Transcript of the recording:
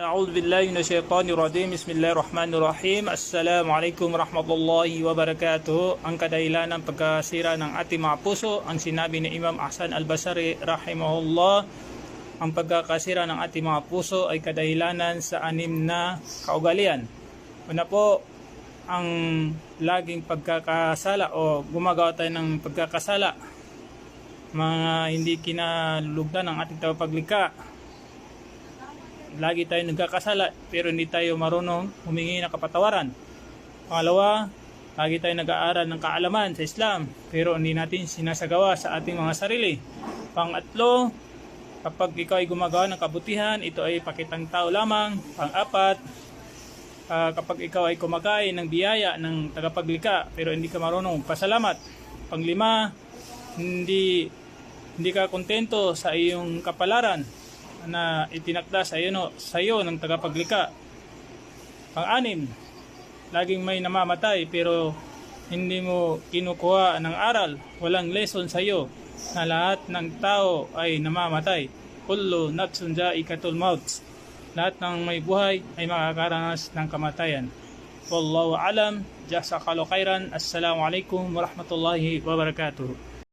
أعوذ بالله من الشيطان الرجيم بسم الله الرحمن الرحيم السلام عليكم ورحمة الله وبركاته Ang kadahilan ng pagkasira ng ating mga puso Ang sinabi ni Imam Ahsan al-Basari rahimahullah Ang pagkakasira ng ating mga puso ay kadahilanan sa anim na kaugalian Una po ang laging pagkakasala o gumagawa tayo ng pagkakasala mga hindi kinalugdan ng ating tagapaglikha lagi tayo nagkakasala pero hindi tayo marunong humingi ng kapatawaran. Pangalawa, lagi tayo nag-aaral ng kaalaman sa Islam pero hindi natin sinasagawa sa ating mga sarili. Pangatlo, kapag ikaw ay gumagawa ng kabutihan, ito ay pakitang tao lamang. Pang-apat, ah, kapag ikaw ay kumakain ng biyaya ng tagapaglikha pero hindi ka marunong pasalamat. Panglima, hindi hindi ka kontento sa iyong kapalaran na itinakda sa iyo, no, sa iyo ng tagapaglikha. Pang-anim, laging may namamatay pero hindi mo kinukuha ng aral, walang lesson sa iyo na lahat ng tao ay namamatay. Kullu nafsun ikatul maut. Lahat ng may buhay ay makakaranas ng kamatayan. Wallahu alam, jazakallahu khairan. Assalamualaikum warahmatullahi wabarakatuh.